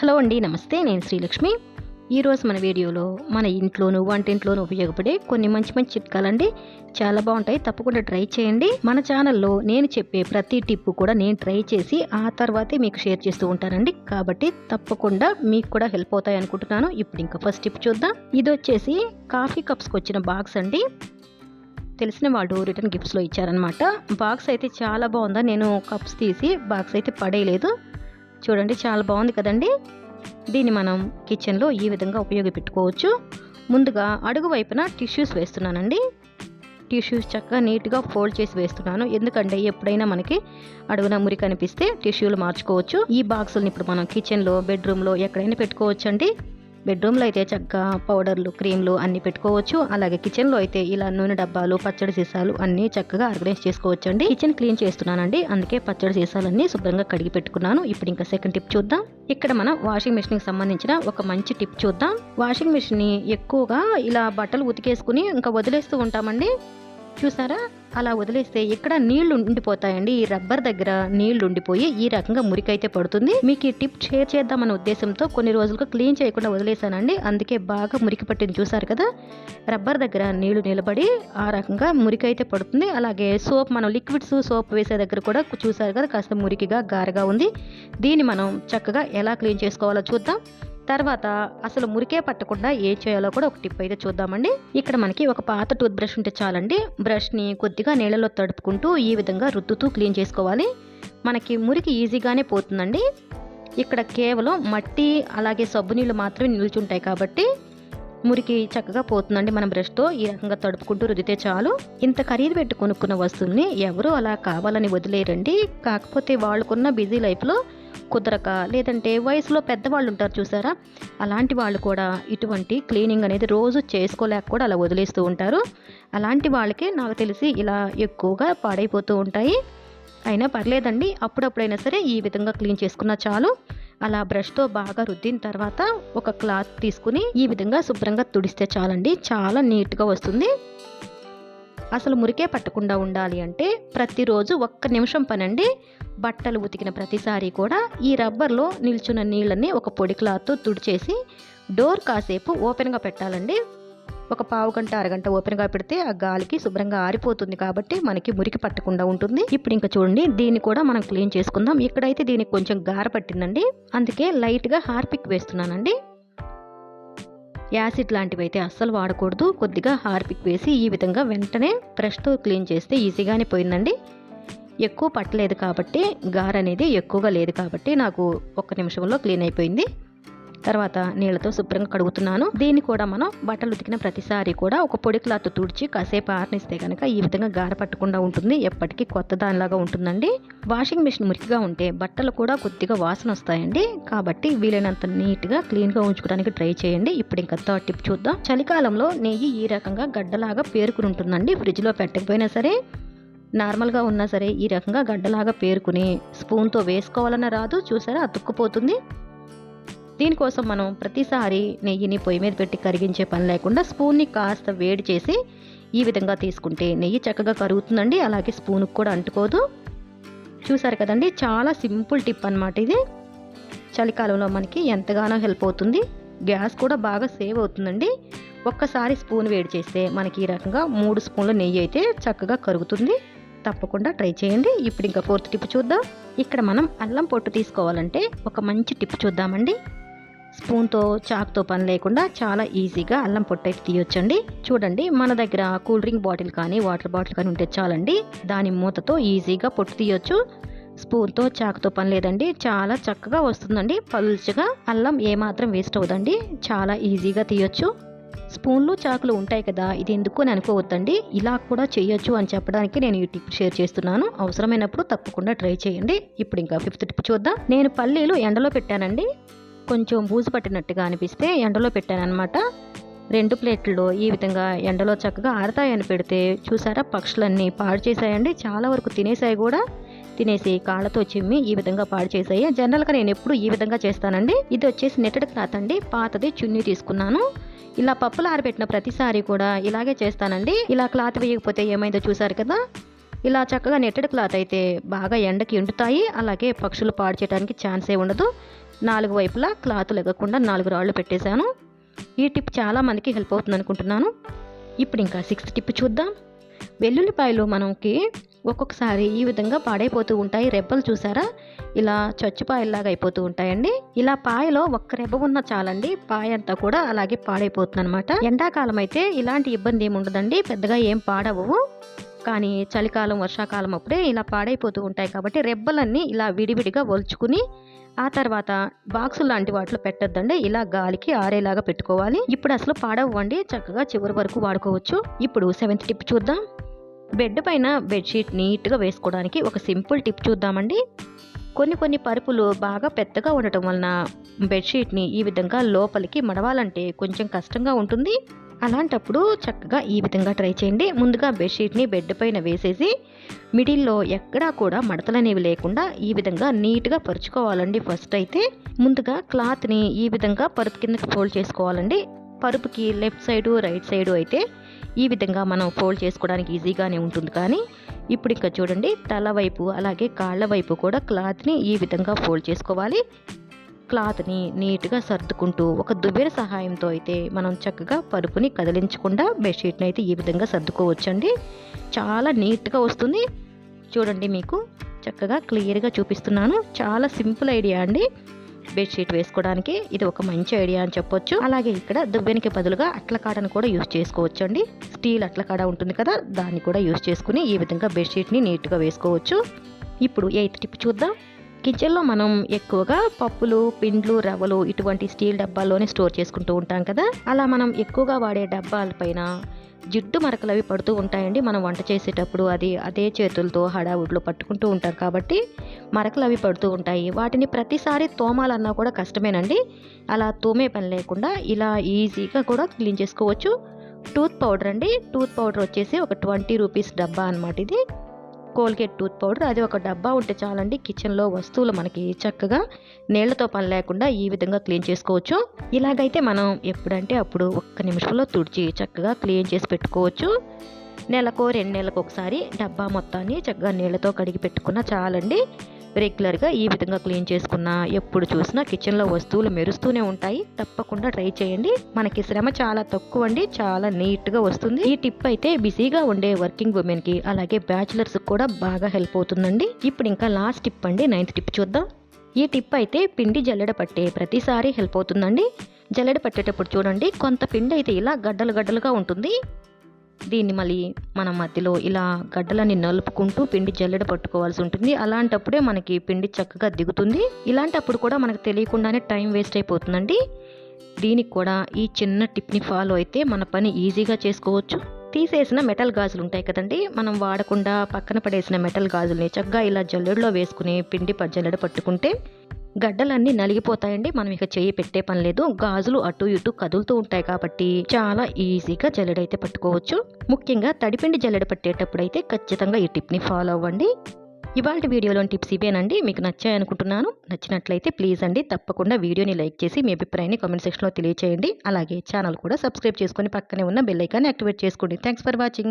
Hello అండి నమస్తే నేను శ్రీలక్ష్మి. ఈరోజు మన వీడియోలో మన ఇంట్లోనూ వంటింట్లోనూ ఉపయోగపడే కొన్ని మంచి మంచి చిట్కాలండి. చాలా బాగుంటాయి తప్పకుండా ట్రై చేయండి. మన ఛానల్లో నేను చెప్పే ప్రతి టిప్ కూడా నేను ట్రై చేసి ఆ తర్వాతే మీకు షేర్ చేస్తూ ఉంటానండి. కాబట్టి తప్పకుండా మీకు కూడా హెల్ప్ అవుతాయి అనుకుంటున్నాను. ఇప్పుడు ఇంకా ఫస్ట్ టిప్ చూద్దాం. ఇది వచ్చేసి కాఫీ కప్స్కి వచ్చిన బాక్స్ అండి. తెలిసిన వాళ్ళు రిటర్న్ గిఫ్ట్స్లో ఇచ్చారనమాట బాక్స్ అయితే చాలా బాగుందా? నేను కప్స్ తీసి బాక్స్ అయితే పడేయలేదు. చూడండి చాలా బాగుంది కదండి. దీన్ని మనం కిచెన్లో ఈ విధంగా ఉపయోగపెట్టుకోవచ్చు. ముందుగా అడుగు వైపున టిష్యూస్ వేస్తున్నానండి. టిష్యూస్ చక్కగా నీట్గా ఫోల్డ్ చేసి వేస్తున్నాను. ఎందుకంటే ఎప్పుడైనా మనకి అడుగున మురి కనిపిస్తే టిష్యూలు మార్చుకోవచ్చు. ఈ బాక్సులను ఇప్పుడు మనం కిచెన్లో బెడ్రూమ్లో ఎక్కడైనా పెట్టుకోవచ్చు అండి బెడ్రూమ్లో అయితే చక్కగా పౌడర్లు క్రీమ్లు అన్నీ పెట్టుకోవచ్చు. అలాగే కిచెన్లో అయితే ఇలా నూనె డబ్బాలు పచ్చడి సీసాలు అన్నీ చక్కగా ఆర్గనైజ్ చేసుకోవచ్చు అండి కిచెన్ క్లీన్ చేస్తున్నానండి. అందుకే పచ్చడి సీసాలన్నీ శుభ్రంగా కడిగి పెట్టుకున్నాను. ఇప్పుడు ఇంకా సెకండ్ టిప్ చూద్దాం. ఇక్కడ మనం వాషింగ్ మిషన్కి సంబంధించిన ఒక మంచి టిప్ చూద్దాం. వాషింగ్ మిషన్ని ఎక్కువగా ఇలా బట్టలు ఉతికేసుకుని ఇంకా వదిలేస్తూ ఉంటామండి. చూసారా? అలా వదిలేస్తే ఇక్కడ నీళ్ళు ఉండిపోతాయండి. ఈ రబ్బర్ దగ్గర నీళ్ళు ఉండిపోయి ఈ రకంగా మురికైతే పడుతుంది. మీకు ఈ టిప్ షేర్ చేద్దామన్న ఉద్దేశంతో కొన్ని రోజులుగా క్లీన్ చేయకుండా వదిలేసానండి అందుకే బాగా మురికి పట్టింది చూసారు కదా? రబ్బర్ దగ్గర నీళ్ళు నిలబడి ఆ రకంగా మురికైతే పడుతుంది. అలాగే సోప్ మనం లిక్విడ్స్ సోప్ వేసే దగ్గర కూడా చూసారు కదా కాస్త మురికిగా గారగా ఉంది. దీన్ని మనం చక్కగా ఎలా క్లీన్ చేసుకోవాలో చూద్దాం. తర్వాత అసలు మురికే పట్టకుండా ఏం చేయాలో కూడా ఒక టిప్ అయితే చూద్దామండి. ఇక్కడ మనకి ఒక పాత టూత్ బ్రష్ ఉంటే చాలండి. బ్రష్ని కొద్దిగా నీళ్ళలో తడుపుకుంటూ ఈ విధంగా రుద్దుతూ క్లీన్ చేసుకోవాలి. మనకి మురికి ఈజీగానే పోతుందండి. ఇక్కడ కేవలం మట్టి అలాగే సబ్బు నీళ్ళు మాత్రమే నిల్చుంటాయి కాబట్టి మురికి చక్కగా పోతుందండి మన బ్రష్తో. ఈ రకంగా తడుపుకుంటూ రుద్దితే చాలు. ఇంత ఖరీదు పెట్టి కొనుక్కున్న వస్తువుల్ని ఎవరు అలా కావాలని వదిలేరండి. కాకపోతే వాళ్ళకున్న బిజీ లైఫ్లో కుదరక లేదంటే వయసులో పెద్దవాళ్ళు ఉంటారు చూసారా? అలాంటి వాళ్ళు కూడా ఇటువంటి క్లీనింగ్ అనేది రోజు చేసుకోలేక కూడా అలా వదిలేస్తూ ఉంటారు. అలాంటి వాళ్ళకి నాకు తెలిసి ఇలా ఎక్కువగా పాడైపోతూ ఉంటాయి. అయినా పర్లేదండి అప్పుడప్పుడైనా సరే ఈ విధంగా క్లీన్ చేసుకున్నా చాలు. అలా బ్రష్తో బాగా రుద్దిన తర్వాత ఒక క్లాత్ తీసుకుని ఈ విధంగా శుభ్రంగా తుడిస్తే చాలండి. చాలా నీట్గా వస్తుంది. అసలు మురికే పట్టకుండా ఉండాలి అంటే ప్రతిరోజు ఒక్క నిమిషం పనండి. బట్టలు ఉతికిన ప్రతిసారి కూడా ఈ రబ్బర్లో నిల్చున్న నీళ్ళని ఒక పొడి క్లాత్తో తుడిచేసి డోర్ కాసేపు ఓపెన్గా పెట్టాలండి. ఒక పావు గంట అరగంట ఓపెన్గా పెడితే ఆ గాలికి శుభ్రంగా ఆరిపోతుంది కాబట్టి మనకి మురికి పట్టకుండా ఉంటుంది. ఇప్పుడు ఇంకా చూడండి దీన్ని కూడా మనం క్లీన్ చేసుకుందాం. ఇక్కడైతే దీనికి కొంచెం గార పట్టిందండి. అందుకే లైట్గా హార్పిక్ వేస్తున్నానండి. యాసిడ్ లాంటివి అయితే అస్సలు వాడకూడదు. కొద్దిగా హార్పిక్ వేసి ఈ విధంగా వెంటనే బ్రష్తో క్లీన్ చేస్తే ఈజీగానే పోయిందండి. ఎక్కువ పట్టలేదు కాబట్టి గార అనేది ఎక్కువగా లేదు కాబట్టి నాకు ఒక్క నిమిషంలో క్లీన్ అయిపోయింది. తర్వాత నీళ్ళతో శుభ్రంగా కడుగుతున్నాను. దీన్ని కూడా మనం బట్టలు ఉతికిన ప్రతిసారి కూడా ఒక పొడి క్లాత్ తుడిచి కాసేపు ఆరనిస్తే కనుక ఈ విధంగా గార పట్టకుండా ఉంటుంది. ఎప్పటికీ కొత్త దానిలాగా ఉంటుందండి. వాషింగ్ మిషన్ మురికిగా ఉంటే బట్టలు కూడా కొద్దిగా వాసన వస్తాయండి. కాబట్టి వీలైనంత నీట్గా క్లీన్గా ఉంచుకోవడానికి ట్రై చేయండి. ఇప్పుడు ఇంకా థర్డ్ టిప్ చూద్దాం. చలికాలంలో నెయ్యి ఈ రకంగా గడ్డలాగా పేరుకుని ఉంటుందండి. ఫ్రిడ్జ్లో పెట్టకపోయినా సరే నార్మల్గా ఉన్నా సరే ఈ రకంగా గడ్డలాగా పేరుకుని స్పూన్తో వేసుకోవాలన్న రాదు. చూసారా? అతుక్కుపోతుంది. దీనికోసం మనం ప్రతిసారి నెయ్యిని పొయ్యి మీద పెట్టి కరిగించే పని లేకుండా స్పూన్ని కాస్త వేడి చేసి ఈ విధంగా తీసుకుంటే నెయ్యి చక్కగా కరుగుతుందండి. అలాగే స్పూన్కి కూడా అంటుకోదు. చూసారు కదండి చాలా సింపుల్ టిప్ అనమాట ఇది. చలికాలంలో మనకి ఎంతగానో హెల్ప్ అవుతుంది. గ్యాస్ కూడా బాగా సేవ్ అవుతుందండి. ఒక్కసారి స్పూన్ వేడి చేస్తే మనకి ఈ రకంగా మూడు స్పూన్ల నెయ్యి అయితే చక్కగా కరుగుతుంది. తప్పకుండా ట్రై చేయండి. ఇప్పుడు ఇంకా ఫోర్త్ టిప్ చూద్దాం. ఇక్కడ మనం అల్లం పొట్టు తీసుకోవాలంటే ఒక మంచి టిప్ చూద్దామండి. స్పూన్తో చాక్తో పని లేకుండా చాలా ఈజీగా అల్లం పొట్టు తీయొచ్చండి. చూడండి మన దగ్గర కూల్ డ్రింక్ బాటిల్ కానీ వాటర్ బాటిల్ కానీ ఉంటే చాలండి. దాని మూతతో ఈజీగా పొట్టు తీయొచ్చు. స్పూన్తో చాకుతో పని లేదండి. చాలా చక్కగా వస్తుందండి. పలుచగా అల్లం ఏమాత్రం వేస్ట్ అవుదండి చాలా ఈజీగా తీయొచ్చు. స్పూన్లు చాకులు ఉంటాయి కదా ఇది ఎందుకు అని అనుకోవద్దండి. ఇలా కూడా చేయొచ్చు అని చెప్పడానికి నేను ఈ టిప్ షేర్ చేస్తున్నాను. అవసరమైనప్పుడు తప్పకుండా ట్రై చేయండి. ఇప్పుడు ఇంకా ఫిఫ్త్ టిప్ చూద్దాం. నేను పల్లీలు ఎండలో పెట్టానండి. కొంచెం బూజు పట్టినట్టుగా అనిపిస్తే ఎండలో పెట్టానమాట రెండు ప్లేట్లు ఈ విధంగా ఎండలో చక్కగా ఆరతాయని పెడితే చూసారా పక్షులన్నీ పాడు చేశాయండి. చాలా వరకు తినేసాయి కూడా. తినేసి కాళ్ళతో చిమ్మి ఈ విధంగా పాడు చేసాయి జనరల్గా నేను ఎప్పుడు ఈ విధంగా చేస్తానండి. ఇది వచ్చేసి నెట్టెడ్ క్లాత్ అండి. పాతది చున్నీ తీసుకున్నాను. ఇలా పప్పులు ఆరబెట్టిన ప్రతిసారి కూడా ఇలాగే చేస్తానండి. ఇలా క్లాత్ వేయకపోతే ఏమైందో చూసారు కదా? ఇలా చక్కగా నెట్టెడ్ క్లాత్ అయితే బాగా ఎండకి ఎండుతాయి. అలాగే పక్షులు పాడు చేయడానికి ఛాన్సే ఉండదు. నాలుగు వైపులా క్లాత్ లెగకుండా నాలుగు రాళ్ళు పెట్టేశాను. ఈ టిప్ చాలా మందికి హెల్ప్ అవుతుంది అనుకుంటున్నాను ఇప్పుడు ఇంకా సిక్స్త్ టిప్ చూద్దాం. వెల్లుల్లిపాయలు మనకి ఒక్కొక్కసారి ఈ విధంగా పాడైపోతూ ఉంటాయి. రెబ్బలు చూసారా? ఇలా చచ్చుపాయల్లాగా అయిపోతూ ఉంటాయండి. ఇలా పాయలో ఒక్క రెబ్బ ఉన్న చాలండి. పాయ అంతా కూడా అలాగే పాడైపోతుంది అనమాట ఎండాకాలం అయితే ఇలాంటి ఇబ్బంది ఏమి ఉండదండి పెద్దగా ఏం పాడవు. కానీ చలికాలం వర్షాకాలం అప్పుడే ఇలా పాడైపోతూ ఉంటాయి కాబట్టి రెబ్బలన్నీ ఇలా విడివిడిగా ఒలుచుకుని ఆ తర్వాత బాక్సు లాంటి వాటిలో పెట్టద్దండి. ఇలా గాలికి ఆరేలాగా పెట్టుకోవాలి. ఇప్పుడు అసలు పాడవ్వండి. చక్కగా చివరి వరకు వాడుకోవచ్చు. ఇప్పుడు సెవెంత్ టిప్ చూద్దాం. బెడ్ పైన బెడ్షీట్ నీట్గా వేసుకోవడానికి ఒక సింపుల్ టిప్ చూద్దామండి. కొన్ని కొన్ని పరుపులు బాగా పెద్దగా ఉండటం వలన బెడ్షీట్ని ఈ విధంగా లోపలికి మడవాలంటే కొంచెం కష్టంగా ఉంటుంది. అలాంటప్పుడు చక్కగా ఈ విధంగా ట్రై చేయండి. ముందుగా బెడ్షీట్ని బెడ్ పైన వేసేసి మిడిల్లో ఎక్కడా కూడా మడతలనేవి లేకుండా ఈ విధంగా నీట్గా పరుచుకోవాలండి. ఫస్ట్ అయితే ముందుగా క్లాత్ని ఈ విధంగా పరుపు కిందకి ఫోల్డ్ చేసుకోవాలండి. పరుపుకి లెఫ్ట్ సైడు రైట్ సైడు అయితే ఈ విధంగా మనం ఫోల్డ్ చేసుకోవడానికి ఈజీగానే ఉంటుంది. కానీ ఇప్పుడు ఇంకా చూడండి తల వైపు అలాగే కాళ్ళ వైపు కూడా క్లాత్ని ఈ విధంగా ఫోల్డ్ చేసుకోవాలి. క్లాత్ని నీట్గా సర్దుకుంటూ ఒక దువ్వెన సహాయంతో అయితే మనం చక్కగా పరుపుని కదిలించకుండా బెడ్షీట్ని అయితే ఈ విధంగా సర్దుకోవచ్చండి. చాలా నీట్గా వస్తుంది. చూడండి మీకు చక్కగా క్లియర్గా చూపిస్తున్నాను. చాలా సింపుల్ ఐడియా అండి. బెడ్షీట్ వేసుకోవడానికి ఇది ఒక మంచి ఐడియా అని చెప్పొచ్చు. అలాగే ఇక్కడ దువ్వెనకి బదులుగా అట్లకాడను కూడా యూస్ చేసుకోవచ్చు అండి స్టీల్ అట్లకాడ ఉంటుంది కదా దాన్ని కూడా యూస్ చేసుకుని ఈ విధంగా బెడ్షీట్ని నీట్గా వేసుకోవచ్చు. ఇప్పుడు ఎయిత్ టిప్ చూద్దాం. కిచెన్లో మనం ఎక్కువగా పప్పులు పిండ్లు రవ్వలు ఇటువంటి స్టీల్ డబ్బాల్లోనే స్టోర్ చేసుకుంటూ ఉంటాం కదా? అలా మనం ఎక్కువగా వాడే డబ్బాల పైన జిడ్డు మరకలు అవి పడుతూ ఉంటాయండి. మనం వంట చేసేటప్పుడు అది అదే చేతులతో హడావుడిలో పట్టుకుంటూ ఉంటాం కాబట్టి మరకలు అవి పడుతూ ఉంటాయి. వాటిని ప్రతిసారి తోమాలన్నా కూడా కష్టమేనండి. అలా తోమే పని లేకుండా ఇలా ఈజీగా కూడా క్లీన్ చేసుకోవచ్చు. టూత్ పౌడర్ అండి. టూత్ పౌడర్ వచ్చేసి ఒక ట్వంటీ రూపీస్ డబ్బా అనమాట ఇది. Colgate tooth powder. అది ఒక డబ్బా ఉంటే చాలండి. కిచెన్లో వస్తువులు మనకి చక్కగా నీళ్ళతో పని లేకుండా ఈ విధంగా క్లీన్ చేసుకోవచ్చు. ఇలాగైతే మనం ఎప్పుడంటే అప్పుడు ఒక్క నిమిషంలో తుడిచి చక్కగా క్లీన్ చేసి పెట్టుకోవచ్చు. నెలకో రెండు నెలలకు ఒకసారి డబ్బా మొత్తాన్ని చక్కగా నీళ్ళతో కడిగి పెట్టుకున్న చాలండి. రెగ్యులర్గా ఈ విధంగా క్లీన్ చేసుకున్న ఎప్పుడు చూసినా కిచెన్లో వస్తువులు మెరుస్తూనే ఉంటాయి. తప్పకుండా ట్రై చేయండి. మనకి శ్రమ చాలా తక్కువ అండి చాలా నీట్గా వస్తుంది. ఈ టిప్ అయితే బిజీగా ఉండే వర్కింగ్ ఉమెన్కి అలాగే బ్యాచులర్స్కి కూడా బాగా హెల్ప్ అవుతుందండి. ఇప్పుడు ఇంకా లాస్ట్ టిప్ అండి. నైన్త్ టిప్ చూద్దాం. ఈ టిప్ అయితే పిండి జల్లెడ పట్టే ప్రతిసారి హెల్ప్ అవుతుందండి. జల్లెడ పట్టేటప్పుడు చూడండి. కొంత పిండి అయితే ఇలా గడ్డలు గడ్డలుగా ఉంటుంది. దీన్ని మళ్ళీ మన మధ్యలో ఇలా గడ్డలని నలుపుకుంటూ పిండి జల్లెడ పట్టుకోవాల్సి ఉంటుంది. అలాంటప్పుడే మనకి పిండి చక్కగా దిగుతుంది. ఇలాంటప్పుడు కూడా మనకు తెలియకుండానే టైం వేస్ట్ అయిపోతుందండి. దీనికి కూడా ఈ చిన్న టిప్ని ఫాలో అయితే మన పని ఈజీగా చేసుకోవచ్చు. తీసేసిన మెటల్ గాజులు ఉంటాయి కదండి. మనం వాడకుండా పక్కన పడేసిన మెటల్ గాజుల్ని చక్కగా ఇలా జల్లెడలో వేసుకుని పిండి జల్లెడ పట్టుకుంటే గడ్డలన్నీ నలిగిపోతాయండి. మనం ఇక చేయి పెట్టే పని లేదు. గాజులు అటు ఇటు కదులుతూ ఉంటాయి కాబట్టి చాలా ఈజీగా జల్లెడైతే పట్టుకోవచ్చు. ముఖ్యంగా తడిపిండి జల్లెడ పట్టేటప్పుడు అయితే ఖచ్చితంగా ఈ టిప్ని ఫాలో అవ్వండి. ఇవాళ వీడియోలోని టిప్స్ ఇవేనండి. మీకు నచ్చాయనుకుంటున్నాను నచ్చినట్లయితే ప్లీజ్ అండి తప్పకుండా వీడియోని లైక్ చేసి మీ అభిప్రాయాన్ని కామెంట్ సెక్షన్లో తెలియచేయండి. అలాగే ఛానల్ కూడా సబ్స్క్రైబ్ చేసుకొని పక్కనే ఉన్న బెల్ ఐకాన్ని యాక్టివేట్ చేసుకోండి. Thanks for watching.